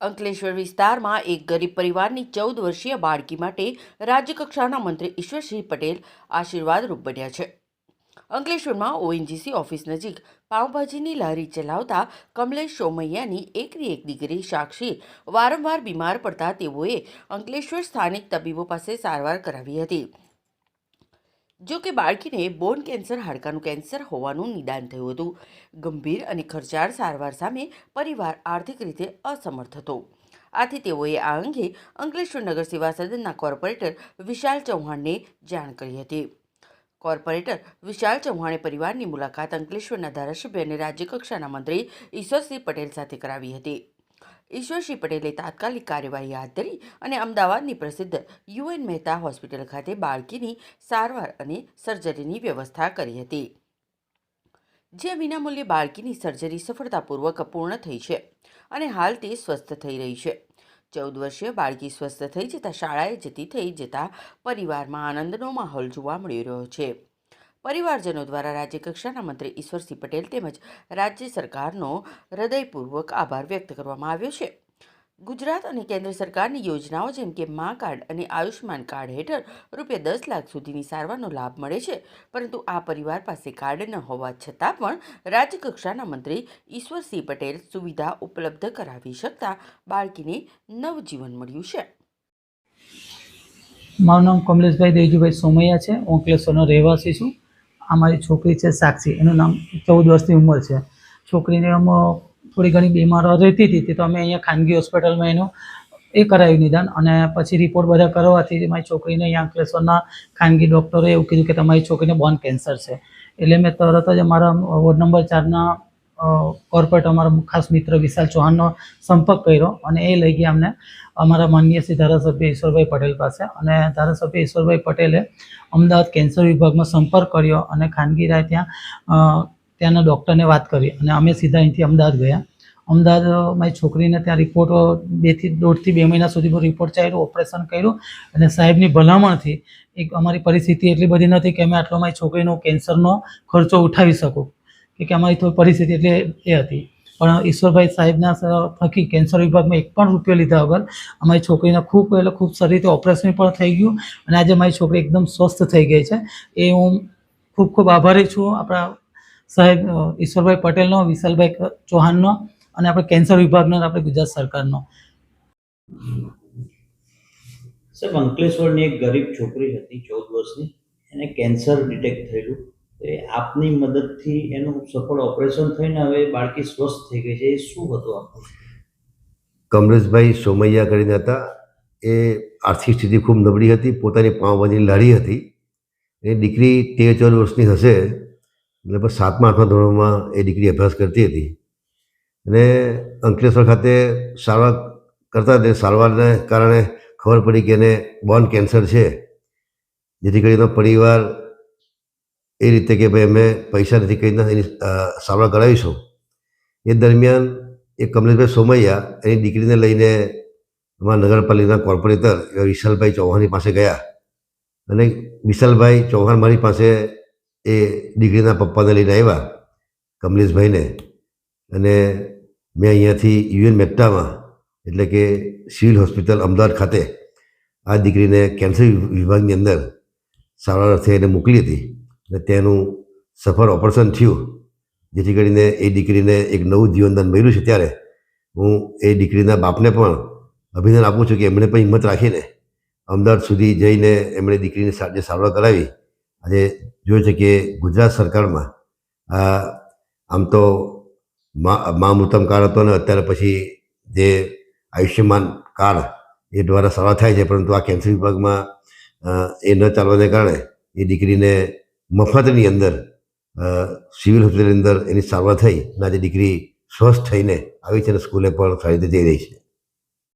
અંકલેશ્વર વિસ્તારમાં એક ગરીબ પરિવારની ચૌદ વર્ષીય બાળકી માટે રાજ્યકક્ષાના મંત્રી ઈશ્વરસિંહ પટેલ આશીર્વાદરૂપ બન્યા છે. અંકલેશ્વરમાં ઓએનજીસી ઓફિસ નજીક પાઉંભાજીની લારી ચલાવતા કમલેશ સોમૈયાની એકની એક દીકરી સાક્ષી વારંવાર બીમાર પડતા તેઓએ અંકલેશ્વર સ્થાનિક તબીબો પાસે સારવાર કરાવી હતી. જો કે બાળકીને બોન કેન્સર, હાડકાનું કેન્સર હોવાનું નિદાન થયું હતું. ગંભીર અને ખર્ચાળ સારવાર સામે પરિવાર આર્થિક રીતે અસમર્થ હતો. આથી તેઓએ આ અંગે અંકલેશ્વર નગર સેવા સદનના કોર્પોરેટર વિશાલ ચૌહાણને જાણ કરી હતી. કોર્પોરેટર વિશાલ ચૌહાણે પરિવારની મુલાકાત અંકલેશ્વરના ધારાસભ્ય અને રાજ્યકક્ષાના મંત્રી ઈશ્વરસિંહ પટેલ સાથે કરાવી હતી. ઈશ્વરસિંહ પટેલે તાત્કાલિક કાર્યવાહી હાથ ધરી અને અમદાવાદની પ્રસિદ્ધ યુએન મહેતા હોસ્પિટલ ખાતે બાળકીની સારવાર અને સર્જરીની વ્યવસ્થા કરી હતી. જે વિનામૂલ્યે બાળકીની સર્જરી સફળતાપૂર્વક પૂર્ણ થઈ છે અને હાલ તે સ્વસ્થ થઈ રહી છે. ચૌદ વર્ષીય બાળકી સ્વસ્થ થઈ જતાં શાળાએ જતી થઈ જતાં પરિવારમાં આનંદનો માહોલ જોવા મળી રહ્યો છે. પરિવારજનો દ્વારા રાજ્યકક્ષાના મંત્રી ઈશ્વરસિંહ પટેલ તેમજ રાજ્ય સરકારનો હૃદયપૂર્વક આભાર વ્યક્ત કરવામાં આવ્યો છે. ગુજરાત અને કેન્દ્ર સરકારની યોજનાઓ જેમ કે મા કાર્ડ અને આયુષ્યમાન કાર્ડ હેઠળ રૂપિયા દસ લાખ સુધીની સારવારનો લાભ મળે છે. પરંતુ આ પરિવાર પાસે કાર્ડ ન હોવા છતાં પણ રાજ્યકક્ષાના મંત્રી ઈશ્વરસિંહ પટેલ સુવિધા ઉપલબ્ધ કરાવી શકતા બાળકીને નવજીવન મળ્યું છે. મારું નામ કમલેશભાઈ દેવજીભાઈ સોમૈયા છે. હું રહેવાસી છું. આ મારી છોકરી છે સાક્ષી, એનું નામ ચૌદ વર્ષની ઉંમર છે. છોકરીને અમે થોડી ઘણી બીમારો રહેતી હતી, તે તો અમે અહીંયા ખાનગી હોસ્પિટલમાં એનું એ કરાવ્યું નિદાન અને પછી રિપોર્ટ બધા કરવાથી મારી છોકરીને અહીંયા અંકલેશ્વરના ખાનગી ડૉક્ટરે એવું કીધું કે તમારી છોકરીને બોન કેન્સર છે. એટલે મેં તરત જ અમારા વોર્ડ નંબર ચારના કોર્પોરેટ અમારા ખાસ મિત્ર વિશાલ ચૌહાણનો સંપર્ક કર્યો અને એ લઈ ગયા અમને. અમારા માનનીય શ્રી ધારાસભ્ય ઈશ્વરભાઈ પટેલ પાસે અને ધારાસભ્ય ઈશ્વરભાઈ પટેલે અમદાવાદ કેન્સર વિભાગમાં સંપર્ક કર્યો અને ખાનગી રાય ત્યાં ત્યાંના ડૉક્ટરને વાત કરી અને અમે સીધા અહીંથી અમદાવાદ ગયા. અમદાવાદ મારી છોકરીને ત્યાં રિપોર્ટ બેથી દોઢથી બે મહિના સુધીમાં રિપોર્ટ ચાલ્યો ઓપરેશન કર્યું અને સાહેબની ભલામણથી એક અમારી પરિસ્થિતિ એટલી બધી નથી કે અમે આટલો મારી છોકરીનો કેન્સરનો ખર્ચો ઉઠાવી શકું. કે અમારી થોડી પરિસ્થિતિ એટલે એ હતી. પણ ઈશ્વરભાઈ સાહેબના થકી કેન્સર વિભાગમાં એક પણ રૂપિયો લીધા વગર અમારી છોકરીના ખૂબ, એટલે ખૂબ સારી રીતે ઓપરેશન પણ થઈ ગયું અને આજે મારી છોકરી એકદમ સ્વસ્થ થઈ ગઈ છે. એ હું ખૂબ ખૂબ આભારી છું. આપણા સાહેબ ઈશ્વરભાઈ પટેલનો, વિશાલભાઈ ચૌહાણનો અને આપણે કેન્સર વિભાગનો અને આપણે ગુજરાત સરકારનો. સાહેબ, અંકલેશ્વરની એક ગરીબ છોકરી હતી, ચૌદ વર્ષની. એને કેન્સર ડિટેક્ટ થયેલું. એ આપની મદદથી એનું સફળ ઓપરેશન થઈને હવે બાળકી સ્વસ્થ થઈ ગઈ છે. એ શું હતું આપનું કમલેશભાઈ સોમૈયા કરીને હતા. એ આર્થિક સ્થિતિ ખૂબ નબળી હતી. પોતાની પાંવભાજી લારી હતી. એ દીકરી તેર ચૌદ વર્ષની હશે. લગભગ સાતમા, આઠમા ધોરણમાં એ દીકરી અભ્યાસ કરતી હતી. અને અંકલેશ્વર ખાતે સારવાર કરતા તે સારવારને કારણે ખબર પડી કે એને બોન કેન્સર છે. જેથી કરીને પરિવાર એ રીતે કે ભાઈ અમે પૈસા નથી કરીને એની સારવાર કરાવીશું. એ દરમિયાન એ કમલેશભાઈ સોમૈયા એની દીકરીને લઈને અમારા નગરપાલિકાના કોર્પોરેટર એવા વિશાલભાઈ ચૌહાણની પાસે ગયા. અને વિશાલભાઈ ચૌહાણ મારી પાસે એ દીકરીના પપ્પાને લઈને આવ્યા, કમલેશભાઈને. અને મેં અહીંયાથી યુએન મહેતામાં એટલે કે સિવિલ હોસ્પિટલ અમદાવાદ ખાતે, આ દીકરીને કેન્સર વિભાગની અંદર સારવાર અર્થે એને મોકલી હતી. અને તેનું સફળ ઓપરેશન થયું. જેથી કરીને એ દીકરીને એક નવું જીવનદાન મળ્યું છે ત્યારે. હું એ દીકરીના બાપને પણ અભિનંદન આપું છું કે એમણે પણ હિંમત રાખીને અમદાવાદ સુધી જઈને એમણે દીકરીની જે સારવાર કરાવી. આજે જોયું છે કે ગુજરાત સરકારમાં આમ તો મા મૃતમ કાર્ડ હતો ને અત્યારે પછી જે આયુષ્યમાન કાર્ડ એ દ્વારા સારવાર થાય છે, પરંતુ આ કેન્સર વિભાગમાં એ ન ચાલવાને કારણે એ દીકરીને મફતની અંદર સિવિલ હોસ્પિટલની અંદર એની સારવાર થઈ આજે દીકરી સ્વસ્થ થઈને આવી છે અને સ્કૂલે પણ સારી રીતે જઈ રહી છે.